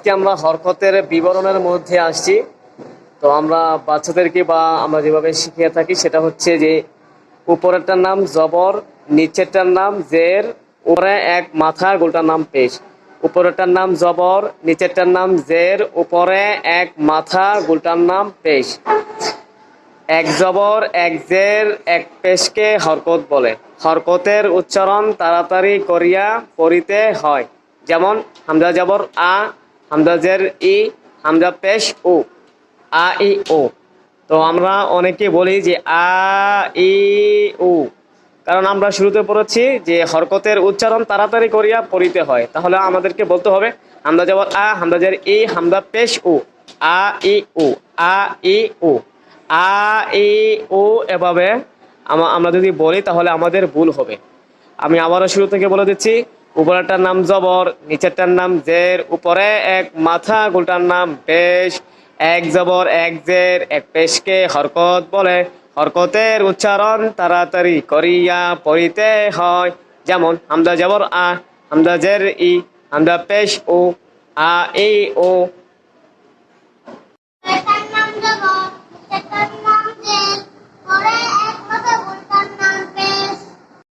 আজকে আমরা হরকতের বিবরণের মধ্যে আসছি। তো আমরা বাচ্চাদেরকে বা আমরা যেভাবে শিখিয়ে থাকি সেটা হচ্ছে যে উপরেরটার নাম জবর, নিচেরটার নাম জের, উপরে এক মাথা, গোলটার নাম পেশ। উপরেরটার নাম জবর, নিচেরটার নাম জের, উপরে এক মাথা, গোলটার নাম পেশ। এক জবর, এক জের, এক পেশকে হরকত বলে। হরকতের উচ্চারণ তাড়াতাড়ি করিয়া পড়িতে হয়। যেমন হামজা জবর আ হামজা জের ই হামজা পেশ ও আ ই ও। তো আমরা অনেকে বলি যে আ ই উ। কারণ আমরা শুরুতে পড়েছি যে হরকতের উচ্চারণ তাড়াতাড়ি করিয়া পড়িতে হয়। তাহলে আমাদেরকে বলতে হবে, হামদা জবর আ, হামদা জের ই, হামদা পেশ উ, আ ই উ, আ ই উ, আ ই উ এভাবে আমা- আমরা যদি বলি তাহলে আমাদের ভুল হবে। আমি আবারও শুরু থেকে বলে দিচ্ছি উপরেরটার নাম জবর, নিচেরটার নাম জের, উপরে এক মাথা, গোলটার নাম পেশ। এক জবর, এক জের, এক পেশকে হরকত বলে। হরকতের উচ্চারণ তাড়াতাড়ি করিয়া পড়িতে হয়। যেমন, হামদা জবর আ, হামদা জের ই, হামদা পেশ ও, আ, এ, ও